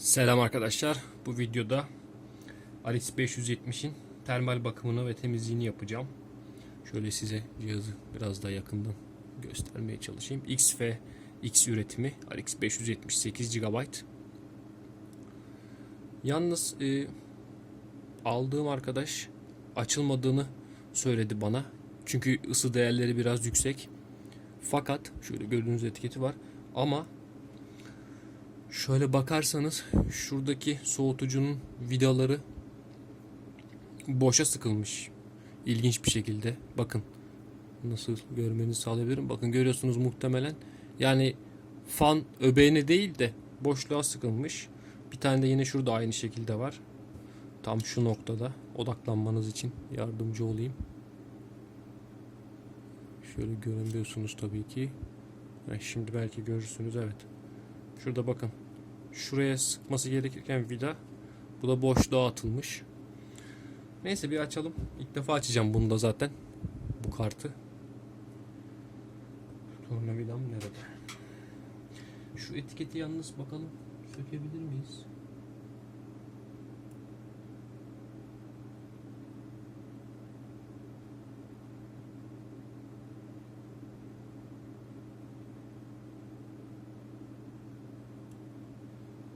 Selam arkadaşlar. Bu videoda RX 570'in termal bakımını ve temizliğini yapacağım. Şöyle size cihazı biraz daha yakından göstermeye çalışayım. X ve X üretimi RX 578 GB. Yalnız e, aldığım arkadaş açılmadığını söyledi bana. Çünkü ısı değerleri biraz yüksek. Fakat şöyle gördüğünüz etiketi var. Ama Şöyle bakarsanız şuradaki soğutucunun vidaları boşa sıkılmış. İlginç bir şekilde. Bakın nasıl görmenizi sağlayabilirim. Bakın görüyorsunuz muhtemelen. Yani fan öbeğine değil de boşluğa sıkılmış. Bir tane de yine şurada aynı şekilde var. Tam şu noktada odaklanmanız için yardımcı olayım. Şöyle göremiyorsunuz tabii ki. Şimdi belki görürsünüz evet. Şurada bakın. Şuraya sıkması gerekirken vida bu da boşluğa atılmış. Neyse bir açalım. İlk defa açacağım bunu da zaten. Bu kartı. Tornavidam nerede? Şu etiketi yalnız bakalım sökebilir miyiz?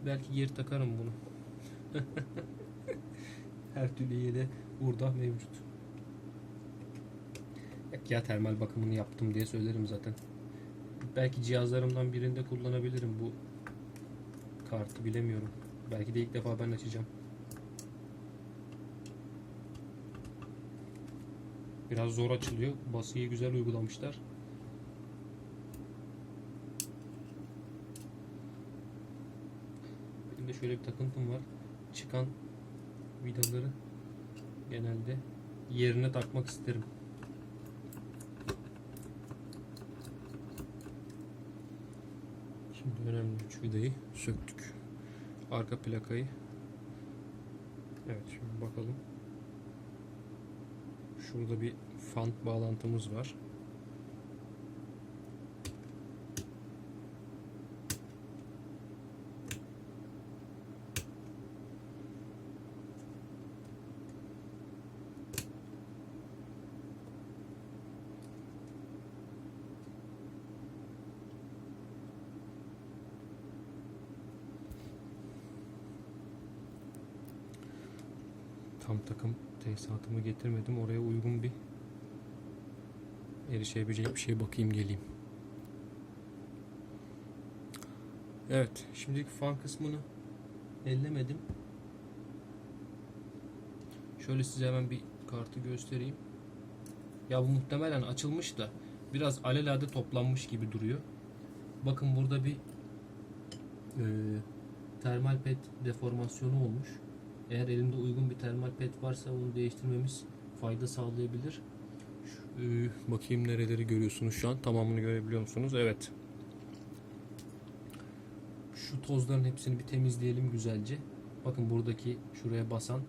Belki geri takarım bunu. Her türlü yere burada mevcut. Ya termal bakımını yaptım diye söylerim zaten. Belki cihazlarımdan birinde kullanabilirim bu kartı bilemiyorum. Belki de ilk defa ben açacağım. Biraz zor açılıyor. Basıyı güzel uygulamışlar. Benim de şöyle bir takıntım var. Çıkan vidaları genelde yerine takmak isterim. Şimdi önemli üç vidayı söktük. Arka plakayı. Evet şimdi bakalım. Şurada bir fan bağlantımız var. Tam takım tesisatımı getirmedim. Oraya uygun bir erişebilecek bir şey bakayım geleyim. Evet, şimdilik fan kısmını ellemedim. Şöyle size hemen bir kartı göstereyim. Ya bu muhtemelen açılmış da biraz alelade toplanmış gibi duruyor. Bakın burada bir e, termal pet deformasyonu olmuş. Eğer elimde uygun bir termal pet varsa onu değiştirmemiz fayda sağlayabilir. Şu, e, bakayım nereleri görüyorsunuz şu an. Tamamını görebiliyor musunuz? Evet. Şu tozların hepsini bir temizleyelim güzelce. Bakın buradaki şuraya basan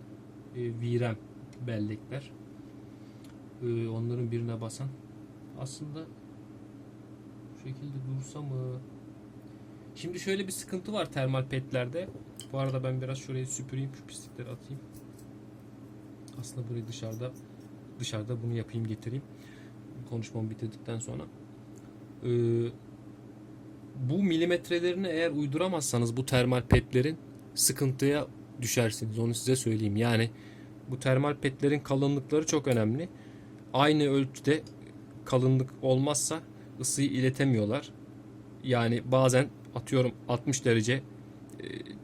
e, virem bellekler. E, onların birine basan. Aslında bu şekilde dursa mı? Şimdi şöyle bir sıkıntı var termal petlerde. Bu arada ben biraz şurayı süpüreyim, şu pislikleri atayım. Aslında burayı dışarıda dışarıda bunu yapayım getireyim. Konuşmamı bitirdikten sonra. Ee, bu milimetrelerini eğer uyduramazsanız bu termal petlerin sıkıntıya düşersiniz. Onu size söyleyeyim. Yani bu termal petlerin kalınlıkları çok önemli. Aynı ölçüde kalınlık olmazsa ısıyı iletemiyorlar. Yani bazen atıyorum 60 derece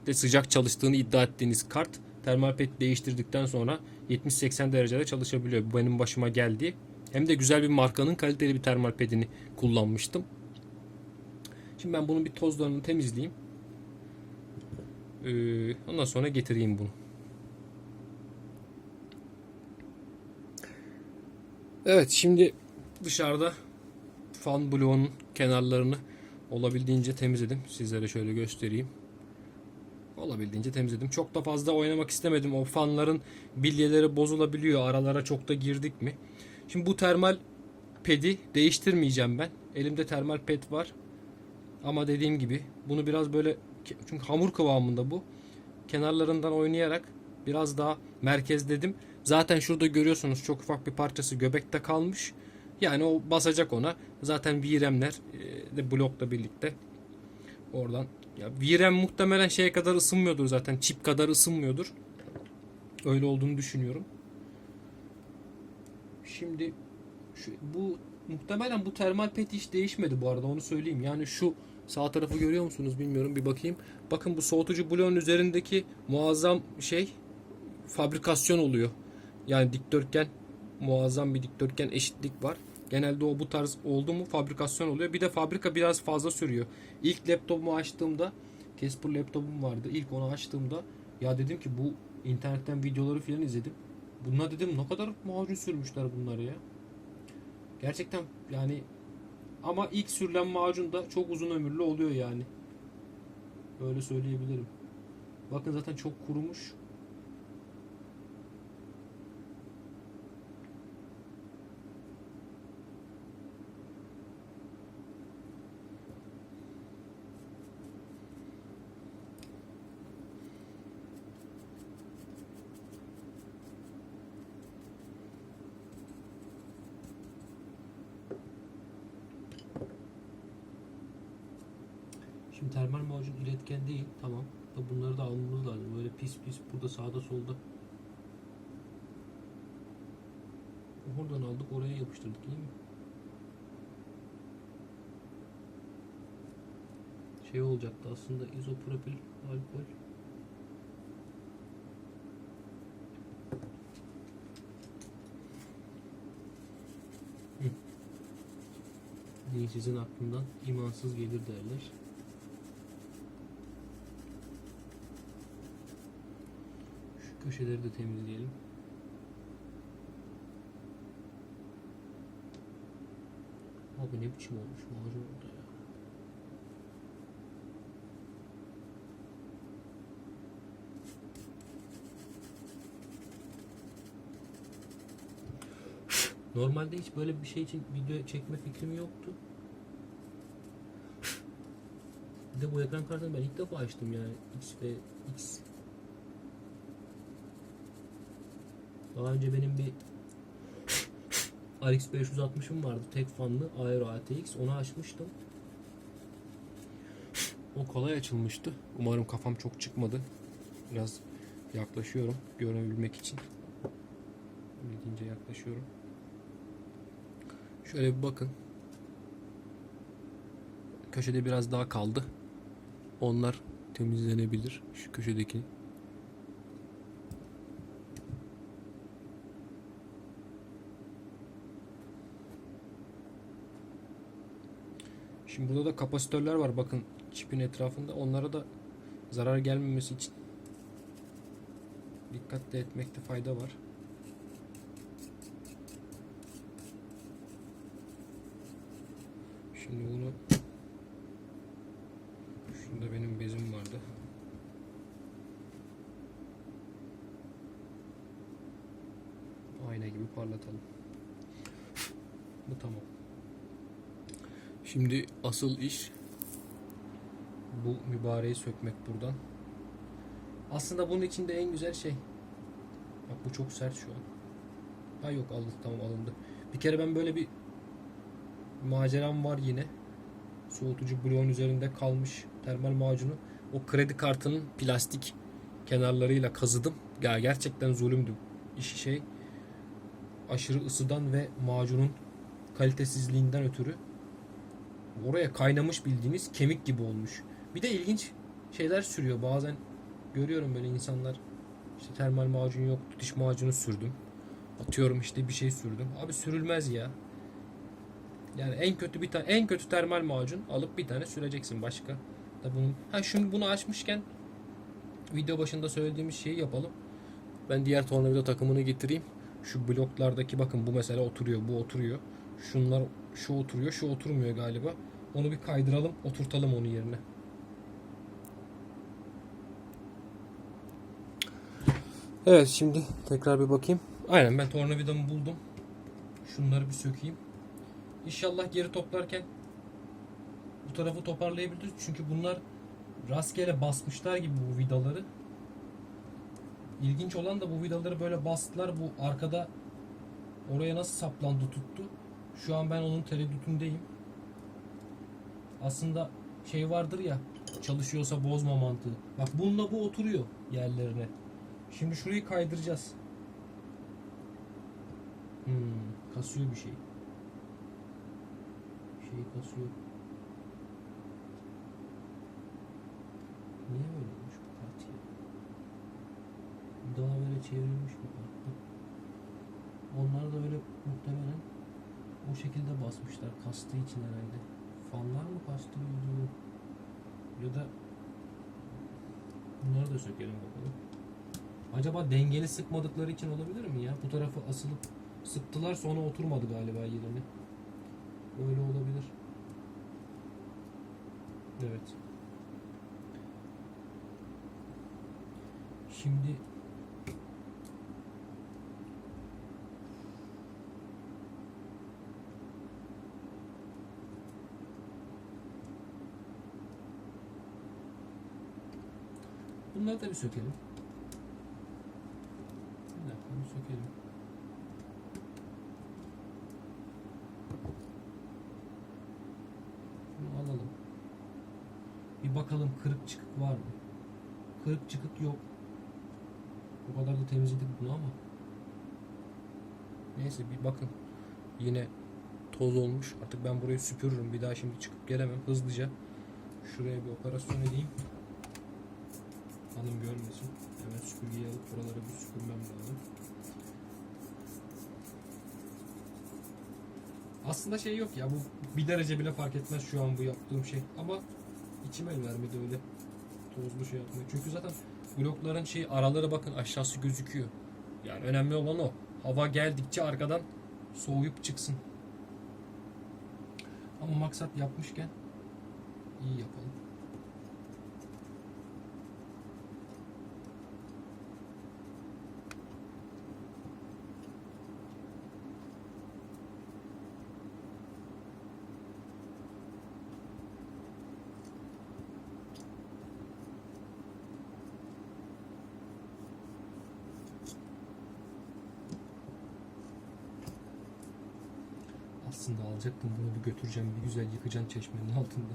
de sıcak çalıştığını iddia ettiğiniz kart termal pet değiştirdikten sonra 70-80 derecede çalışabiliyor. Bu benim başıma geldi. Hem de güzel bir markanın kaliteli bir termal pedini kullanmıştım. Şimdi ben bunun bir tozlarını temizleyeyim. Ee, ondan sonra getireyim bunu. Evet şimdi dışarıda fan bloğunun kenarlarını olabildiğince temizledim. Sizlere şöyle göstereyim. Olabildiğince temizledim. Çok da fazla oynamak istemedim. O fanların bilyeleri bozulabiliyor. Aralara çok da girdik mi? Şimdi bu termal pedi değiştirmeyeceğim ben. Elimde termal ped var. Ama dediğim gibi bunu biraz böyle çünkü hamur kıvamında bu. kenarlarından oynayarak biraz daha merkezledim. Zaten şurada görüyorsunuz çok ufak bir parçası göbekte kalmış. Yani o basacak ona. Zaten VRAM'ler e, de blokla birlikte oradan ya VRAM muhtemelen şeye kadar ısınmıyordur zaten. Çip kadar ısınmıyordur. Öyle olduğunu düşünüyorum. Şimdi şu, bu muhtemelen bu termal pet hiç değişmedi bu arada onu söyleyeyim. Yani şu sağ tarafı görüyor musunuz bilmiyorum bir bakayım. Bakın bu soğutucu bloğun üzerindeki muazzam şey fabrikasyon oluyor. Yani dikdörtgen muazzam bir dikdörtgen eşitlik var. Genelde o bu tarz oldu mu fabrikasyon oluyor. Bir de fabrika biraz fazla sürüyor. İlk laptopumu açtığımda Casper laptopum vardı. İlk onu açtığımda ya dedim ki bu internetten videoları filan izledim. Bunlar dedim ne kadar macun sürmüşler bunları ya. Gerçekten yani ama ilk sürülen macun da çok uzun ömürlü oluyor yani. Öyle söyleyebilirim. Bakın zaten çok kurumuş. Şimdi termal macun iletken değil tamam. Bunları da almamız lazım. Böyle pis pis burada sağda solda. Oradan aldık oraya yapıştırdık iyi mi? Şey olacaktı aslında izopropil alkol. Hı. Dinsizin aklından imansız gelir derler. Köşeleri de temizleyelim. Abi ne biçim olmuş macun orada ya. Normalde hiç böyle bir şey için video çekme fikrim yoktu. Bir de bu ekran kartını ben ilk defa açtım yani. X ve X Daha önce benim bir RX 560'ım vardı. Tek fanlı Aero ATX. Onu açmıştım. O kolay açılmıştı. Umarım kafam çok çıkmadı. Biraz yaklaşıyorum görebilmek için. Bildiğince yaklaşıyorum. Şöyle bir bakın. Köşede biraz daha kaldı. Onlar temizlenebilir. Şu köşedeki Şimdi burada da kapasitörler var bakın çipin etrafında. Onlara da zarar gelmemesi için dikkatli etmekte fayda var. Şimdi bunu şunda benim bezim vardı. Ayna gibi parlatalım. Bu tamam. Şimdi asıl iş bu mübareği sökmek buradan. Aslında bunun içinde en güzel şey. Bak bu çok sert şu an. Ha yok aldı tamam alındı. Bir kere ben böyle bir maceram var yine. Soğutucu bloğun üzerinde kalmış termal macunu. O kredi kartının plastik kenarlarıyla kazıdım. Ya gerçekten zulümdü. İşi şey aşırı ısıdan ve macunun kalitesizliğinden ötürü oraya kaynamış bildiğiniz kemik gibi olmuş. Bir de ilginç şeyler sürüyor. Bazen görüyorum böyle insanlar işte termal macun yok diş macunu sürdüm. Atıyorum işte bir şey sürdüm. Abi sürülmez ya. Yani en kötü bir tane en kötü termal macun alıp bir tane süreceksin başka. Da bunun ha şunu bunu açmışken video başında söylediğimiz şeyi yapalım. Ben diğer tornavida takımını getireyim. Şu bloklardaki bakın bu mesela oturuyor, bu oturuyor. Şunlar şu oturuyor, şu oturmuyor galiba. Onu bir kaydıralım, oturtalım onu yerine. Evet şimdi tekrar bir bakayım. Aynen ben tornavidamı buldum. Şunları bir sökeyim. İnşallah geri toplarken bu tarafı toparlayabiliriz. Çünkü bunlar rastgele basmışlar gibi bu vidaları. İlginç olan da bu vidaları böyle bastılar. Bu arkada oraya nasıl saplandı tuttu. Şu an ben onun tereddütündeyim. Aslında şey vardır ya çalışıyorsa bozma mantığı. Bak bununla bu oturuyor yerlerine. Şimdi şurayı kaydıracağız. Hmm, kasıyor bir şey. Bir şey kasıyor. Niye böyle olmuş bu kart ya? Daha böyle çevrilmiş bu kart. Bak. Onlar da öyle muhtemelen o şekilde basmışlar kastığı için herhalde. Fanlar mı kastırıyordu? Ya da bunları da sökelim bakalım. Acaba dengeli sıkmadıkları için olabilir mi ya? Bu tarafı asılıp sıktılar sonra oturmadı galiba yerine. Öyle olabilir. Evet. Şimdi Bunları da bir sökelim. Bir dakika bir sökelim. Şunu alalım. Bir bakalım kırık çıkık var mı? Kırık çıkık yok. O kadar da temizledik bunu ama. Neyse bir bakın. Yine toz olmuş. Artık ben burayı süpürürüm. Bir daha şimdi çıkıp gelemem. Hızlıca şuraya bir operasyon edeyim. Hanım görmesin. Hemen süpürgeyi alıp buraları bir süpürmem lazım. Aslında şey yok ya bu bir derece bile fark etmez şu an bu yaptığım şey ama içim el vermedi öyle tozlu şey yapmayı. Çünkü zaten blokların şey araları bakın aşağısı gözüküyor. Yani önemli olan o. Hava geldikçe arkadan soğuyup çıksın. Ama maksat yapmışken iyi yapalım. Aslında alacaktım bunu bir götüreceğim bir güzel yıkacağım çeşmenin altında.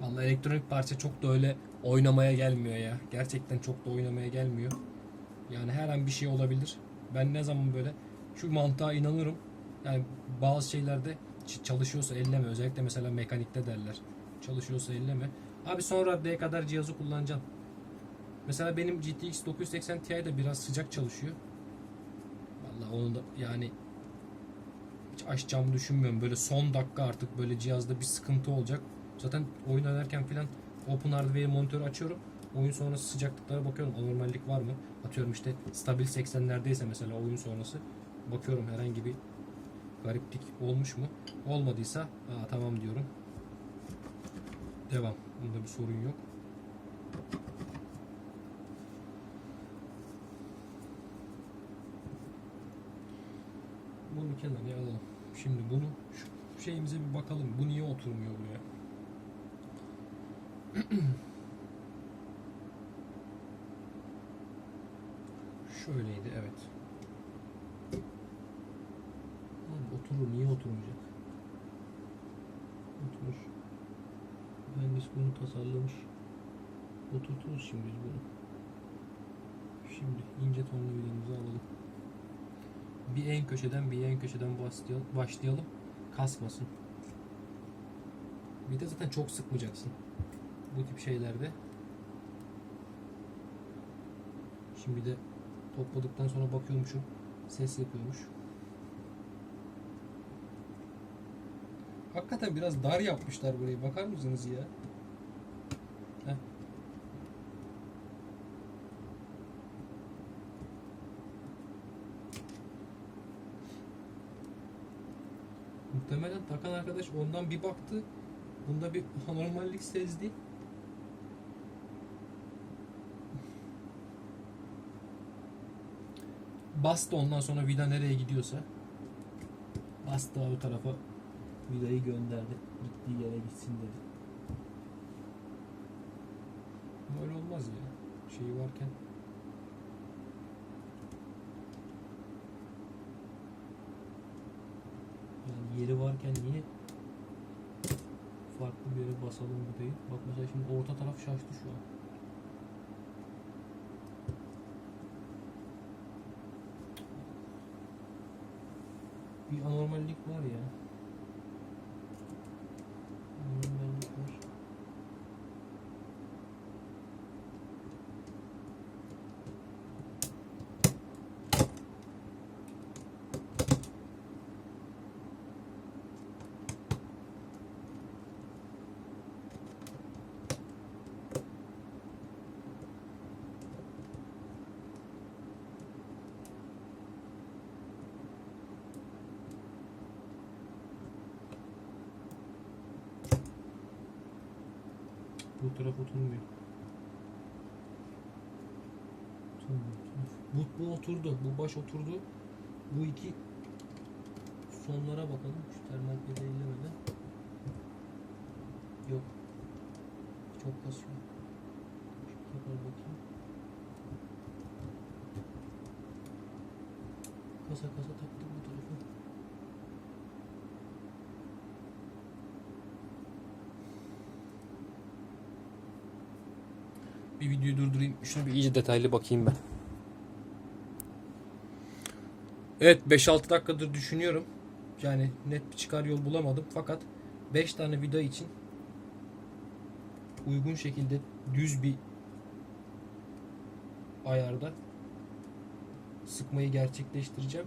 Vallahi elektronik parça çok da öyle oynamaya gelmiyor ya. Gerçekten çok da oynamaya gelmiyor. Yani her an bir şey olabilir. Ben ne zaman böyle şu mantığa inanırım. Yani bazı şeylerde çalışıyorsa elleme. Özellikle mesela mekanikte derler. Çalışıyorsa elleme. Abi son raddeye kadar cihazı kullanacaksın. Mesela benim GTX 980 Ti de biraz sıcak çalışıyor. Vallahi onu da yani hiç açacağımı düşünmüyorum. Böyle son dakika artık böyle cihazda bir sıkıntı olacak. Zaten oyun oynarken filan Open Hardware monitörü açıyorum. Oyun sonrası sıcaklıklara bakıyorum. Anormallik var mı? Atıyorum işte stabil 80'lerdeyse mesela oyun sonrası bakıyorum herhangi bir gariplik olmuş mu? Olmadıysa Aa, tamam diyorum. Devam. Bunda bir sorun yok. Bunu kenara alalım. Şimdi bunu şu şeyimize bir bakalım. Bu niye oturmuyor buraya? Şöyleydi evet. Lan oturur niye oturmayacak? Oturur. Mühendis bunu tasarlamış. Oturturuz şimdi biz bunu. Şimdi ince tonlu vidamızı alalım. Bir en köşeden bir en köşeden başlayalım. Kasmasın. Bir de zaten çok sıkmayacaksın. Bu tip şeylerde. Şimdi de topladıktan sonra bakıyormuşum. Ses yapıyormuş. Hakikaten biraz dar yapmışlar burayı. Bakar mısınız ya? takan arkadaş ondan bir baktı. Bunda bir anormallik sezdi. Bastı ondan sonra vida nereye gidiyorsa. Bastı o tarafa vidayı gönderdi. Gittiği yere gitsin dedi. Böyle olmaz ya. Şey varken yeri varken niye farklı bir yere basalım vidayı? Bak mesela şimdi orta taraf şaştı şu an. Bir anormallik var ya. Anormallik var. Bu taraf oturmuyor. Bu, bu oturdu. Bu baş oturdu. Bu iki sonlara bakalım. Şu pedali ellemeden. Yok. Çok kasıyor. Tekrar bakayım. Kasa kasa taktım bu tarafa. Bir videoyu durdurayım. Şuna bir iyice detaylı bakayım ben. Evet 5-6 dakikadır düşünüyorum. Yani net bir çıkar yol bulamadım. Fakat 5 tane vida için uygun şekilde düz bir ayarda sıkmayı gerçekleştireceğim.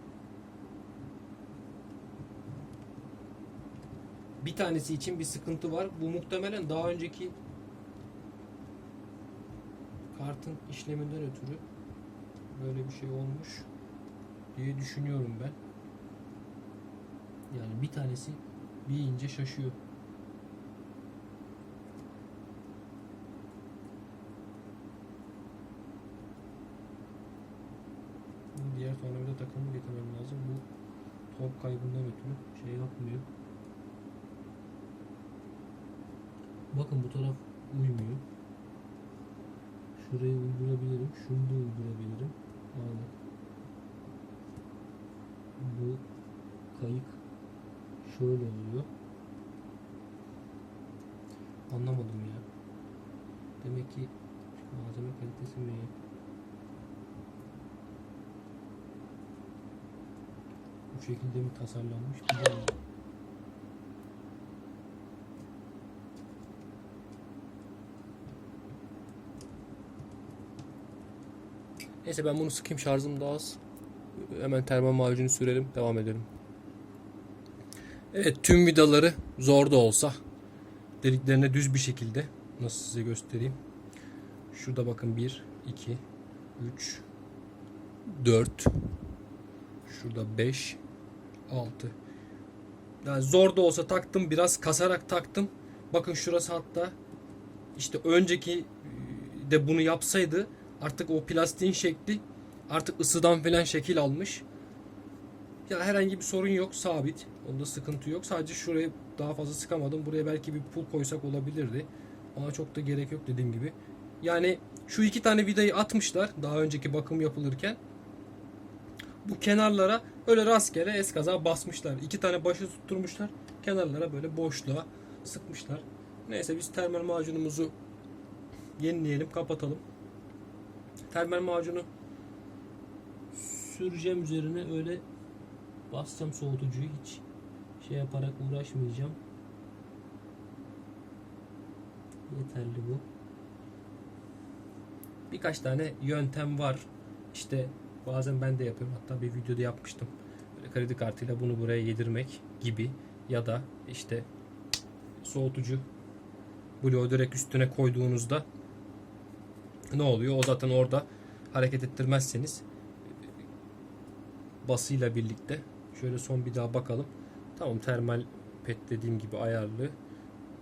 Bir tanesi için bir sıkıntı var. Bu muhtemelen daha önceki kartın işleminden ötürü böyle bir şey olmuş diye düşünüyorum ben. Yani bir tanesi bir ince şaşıyor. Diğer tornavida takımı getirmem lazım. Bu top kaybından ötürü şey yapmıyor. Bakın bu taraf uymuyor. Şurayı uydurabilirim. Şunu da uydurabilirim. Aynen. Bu kayık şöyle oluyor. Anlamadım ya. Demek ki malzeme kalitesi mi? Bu şekilde mi tasarlanmış bilmiyorum. Neyse ben bunu sıkayım şarjım daha az. Hemen termal macunu sürelim devam edelim. Evet tüm vidaları zor da olsa deliklerine düz bir şekilde nasıl size göstereyim. Şurada bakın 1, 2, 3, 4, şurada 5, 6. Yani zor da olsa taktım biraz kasarak taktım. Bakın şurası hatta işte önceki de bunu yapsaydı artık o plastiğin şekli artık ısıdan falan şekil almış. Ya herhangi bir sorun yok sabit. Onda sıkıntı yok. Sadece şuraya daha fazla sıkamadım. Buraya belki bir pul koysak olabilirdi. Ama çok da gerek yok dediğim gibi. Yani şu iki tane vidayı atmışlar daha önceki bakım yapılırken. Bu kenarlara öyle rastgele eskaza basmışlar. İki tane başı tutturmuşlar. Kenarlara böyle boşluğa sıkmışlar. Neyse biz termal macunumuzu yenileyelim, kapatalım. Termal macunu süreceğim üzerine öyle basacağım soğutucuyu hiç şey yaparak uğraşmayacağım. Yeterli bu. Birkaç tane yöntem var. İşte bazen ben de yapıyorum. Hatta bir videoda yapmıştım. Böyle kredi kartıyla bunu buraya yedirmek gibi ya da işte soğutucu bloğu direkt üstüne koyduğunuzda ne oluyor? O zaten orada hareket ettirmezseniz basıyla birlikte şöyle son bir daha bakalım. Tamam termal pet dediğim gibi ayarlı.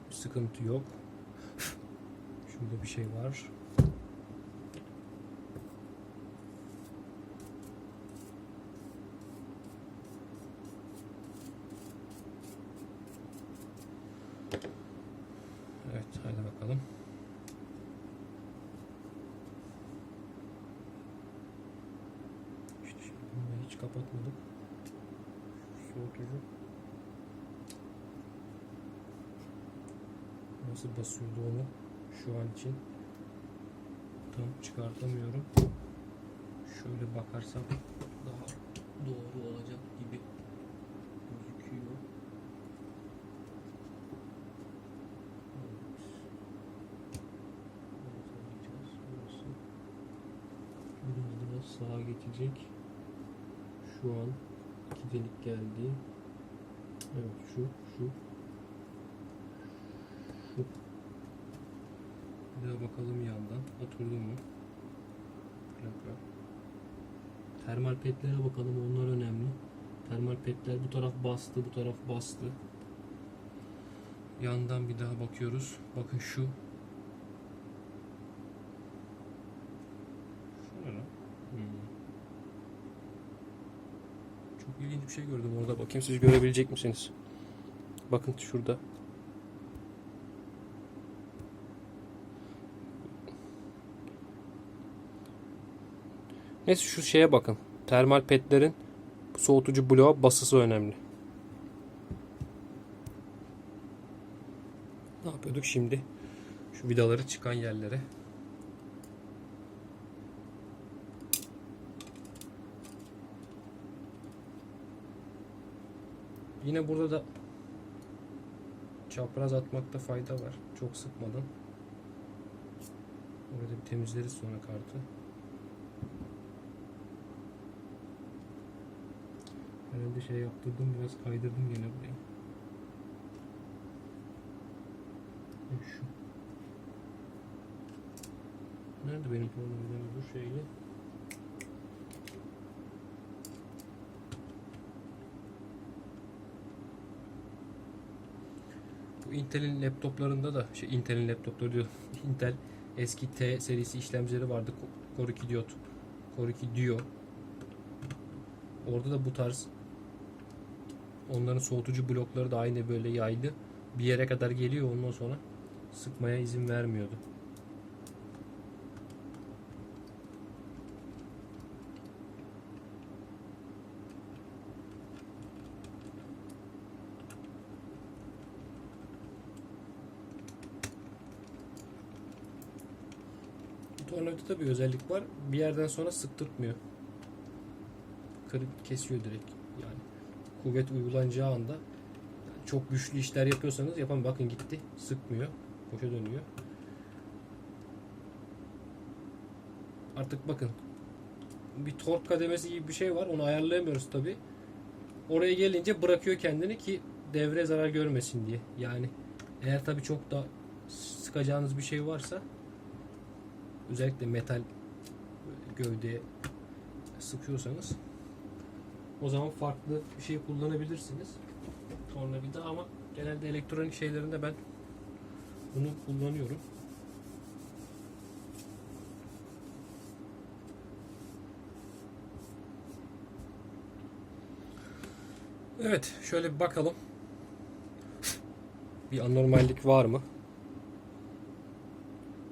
Sıkıntı yok. Şurada bir şey var. Evet, haydi bakalım. Hiç kapatmadım. Soğutucu. Nasıl basıyordu şu an için? Tam çıkartamıyorum. Şöyle bakarsam daha doğru olacak gibi gözüküyor. Biraz daha sağa geçecek. Şu an iki delik geldi. Evet şu şu. Bir daha bakalım yandan. Oturdu mu? Dakika. Termal petlere bakalım. Onlar önemli. Termal petler bu taraf bastı, bu taraf bastı. Yandan bir daha bakıyoruz. Bakın şu. Lan? Hmm. Çok ilginç bir şey gördüm orada. Bakayım siz görebilecek misiniz? Bakın şurada. Neyse şu şeye bakın. Termal petlerin soğutucu bloğa basısı önemli. Ne yapıyorduk şimdi? Şu vidaları çıkan yerlere. Yine burada da çapraz atmakta fayda var. Çok sıkmadan. Orada bir temizleriz sonra kartı. Herhalde şey yaptırdım biraz kaydırdım gene burayı. Şu. Nerede benim tornavidam bu şeyle? Bu Intel'in laptoplarında da şey Intel'in laptopları diyor. Intel eski T serisi işlemcileri vardı. Core 2 Duo. Core 2 Duo. Orada da bu tarz onların soğutucu blokları da aynı böyle yaylı. Bir yere kadar geliyor ondan sonra sıkmaya izin vermiyordu. Tornavidada bir özellik var. Bir yerden sonra sıktırtmıyor. Kırıp kesiyor direkt. Yani kuvvet uygulanacağı anda çok güçlü işler yapıyorsanız yapın bakın gitti. Sıkmıyor. Boşa dönüyor. Artık bakın bir tork kademesi gibi bir şey var. Onu ayarlayamıyoruz tabi. Oraya gelince bırakıyor kendini ki devre zarar görmesin diye. Yani eğer tabi çok da sıkacağınız bir şey varsa özellikle metal gövdeye sıkıyorsanız o zaman farklı bir şey kullanabilirsiniz. Tornavida ama genelde elektronik şeylerinde ben bunu kullanıyorum. Evet, şöyle bir bakalım. Bir anormallik var mı?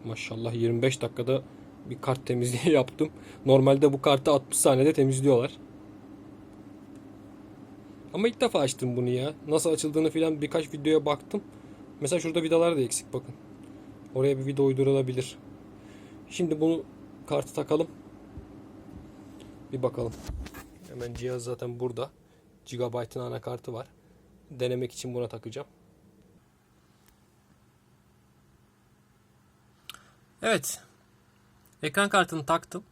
Maşallah 25 dakikada bir kart temizliği yaptım. Normalde bu kartı 60 saniyede temizliyorlar. Ama ilk defa açtım bunu ya. Nasıl açıldığını filan birkaç videoya baktım. Mesela şurada vidalar da eksik bakın. Oraya bir video uydurulabilir. Şimdi bunu kartı takalım. Bir bakalım. Hemen cihaz zaten burada. Gigabyte'ın anakartı var. Denemek için buna takacağım. Evet. Ekran kartını taktım.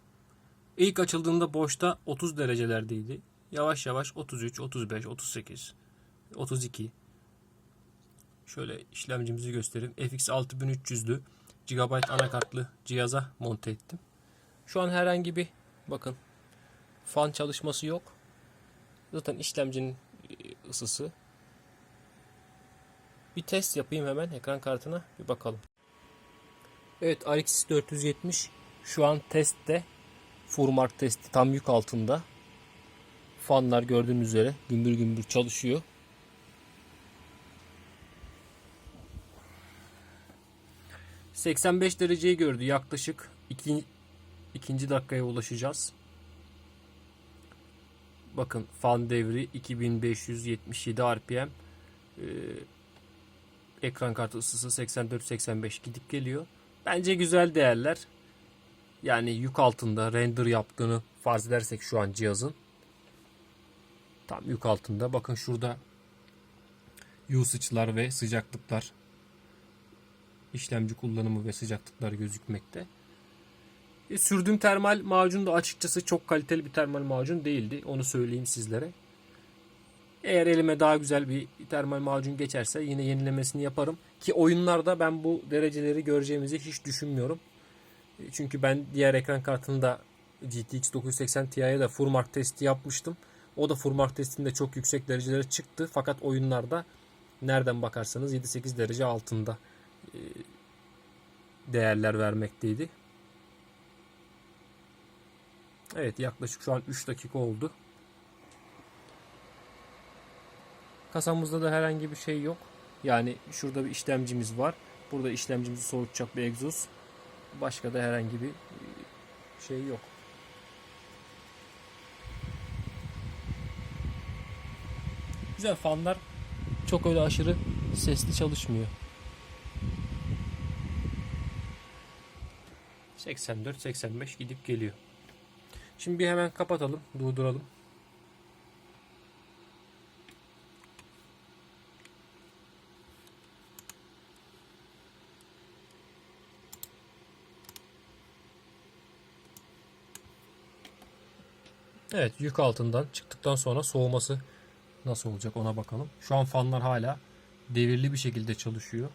İlk açıldığında boşta 30 derecelerdeydi. Yavaş yavaş 33, 35, 38, 32. Şöyle işlemcimizi göstereyim. FX 6300'lü GB anakartlı cihaza monte ettim. Şu an herhangi bir bakın fan çalışması yok. Zaten işlemcinin e, ısısı. Bir test yapayım hemen ekran kartına bir bakalım. Evet RX 470 şu an testte. Furmark testi tam yük altında. Fanlar gördüğünüz üzere gümbür gümbür çalışıyor. ...85 dereceyi gördü. Yaklaşık iki, ikinci dakikaya ulaşacağız. Bakın fan devri 2577 RPM. Ee, ekran kartı ısısı 84-85 gidip geliyor. Bence güzel değerler. Yani yük altında render yaptığını farz edersek şu an cihazın. Tam yük altında. Bakın şurada usage'lar ve sıcaklıklar işlemci kullanımı ve sıcaklıklar gözükmekte. E, sürdüğüm termal macun da açıkçası çok kaliteli bir termal macun değildi. Onu söyleyeyim sizlere. Eğer elime daha güzel bir termal macun geçerse yine yenilemesini yaparım. Ki oyunlarda ben bu dereceleri göreceğimizi hiç düşünmüyorum. E, Çünkü ben diğer ekran kartında GTX 980 Ti'ye de Furmark testi yapmıştım. O da Furmark testinde çok yüksek derecelere çıktı. Fakat oyunlarda nereden bakarsanız 7-8 derece altında e, değerler vermekteydi. Evet yaklaşık şu an 3 dakika oldu. Kasamızda da herhangi bir şey yok. Yani şurada bir işlemcimiz var. Burada işlemcimizi soğutacak bir egzoz. Başka da herhangi bir e, şey yok. Güzel fanlar çok öyle aşırı sesli çalışmıyor. 84-85 gidip geliyor. Şimdi bir hemen kapatalım, durduralım. Evet, yük altından çıktıktan sonra soğuması nasıl olacak ona bakalım. Şu an fanlar hala devirli bir şekilde çalışıyor.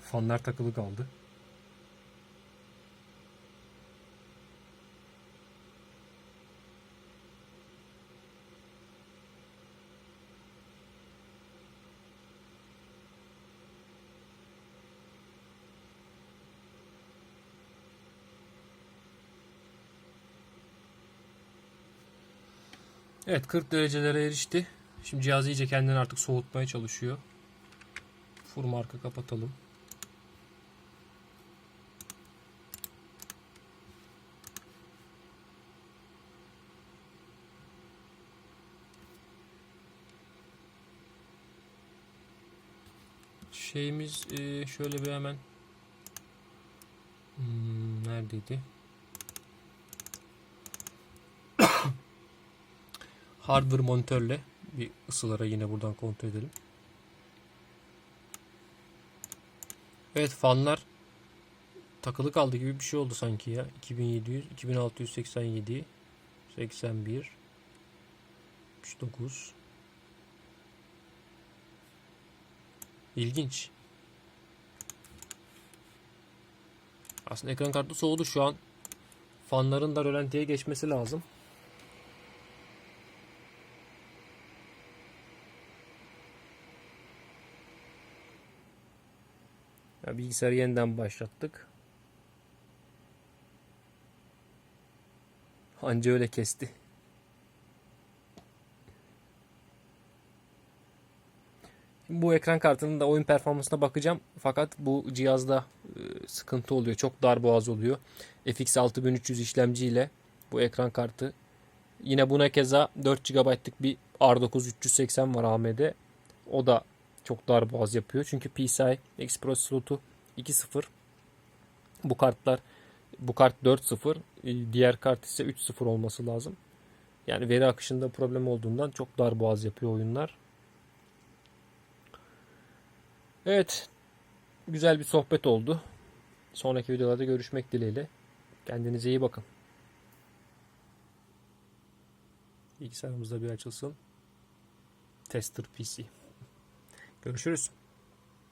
Fanlar takılı kaldı. Evet 40 derecelere erişti. Şimdi cihaz iyice kendini artık soğutmaya çalışıyor. Fur marka kapatalım. Şeyimiz e, şöyle bir hemen Hmm, neredeydi? Hardware monitörle bir ısılara yine buradan kontrol edelim. Evet fanlar takılı kaldı gibi bir şey oldu sanki ya. 2700, 2687, 81, 69. İlginç. Aslında ekran kartı soğudu şu an. Fanların da rölantiye geçmesi lazım. Bilgisayarı yeniden başlattık. Anca öyle kesti. Bu ekran kartının da oyun performansına bakacağım. Fakat bu cihazda e, sıkıntı oluyor. Çok dar boğaz oluyor. FX 6300 işlemciyle bu ekran kartı. Yine buna keza 4 GB'lık bir R9 380 var AMD. O da çok dar boğaz yapıyor. Çünkü PCI Express slotu 2.0. Bu kartlar bu kart 4.0, e, diğer kart ise 3.0 olması lazım. Yani veri akışında problem olduğundan çok dar boğaz yapıyor oyunlar. Evet. Güzel bir sohbet oldu. Sonraki videolarda görüşmek dileğiyle. Kendinize iyi bakın. Bilgisayarımızda bir açılsın. Tester PC. Görüşürüz.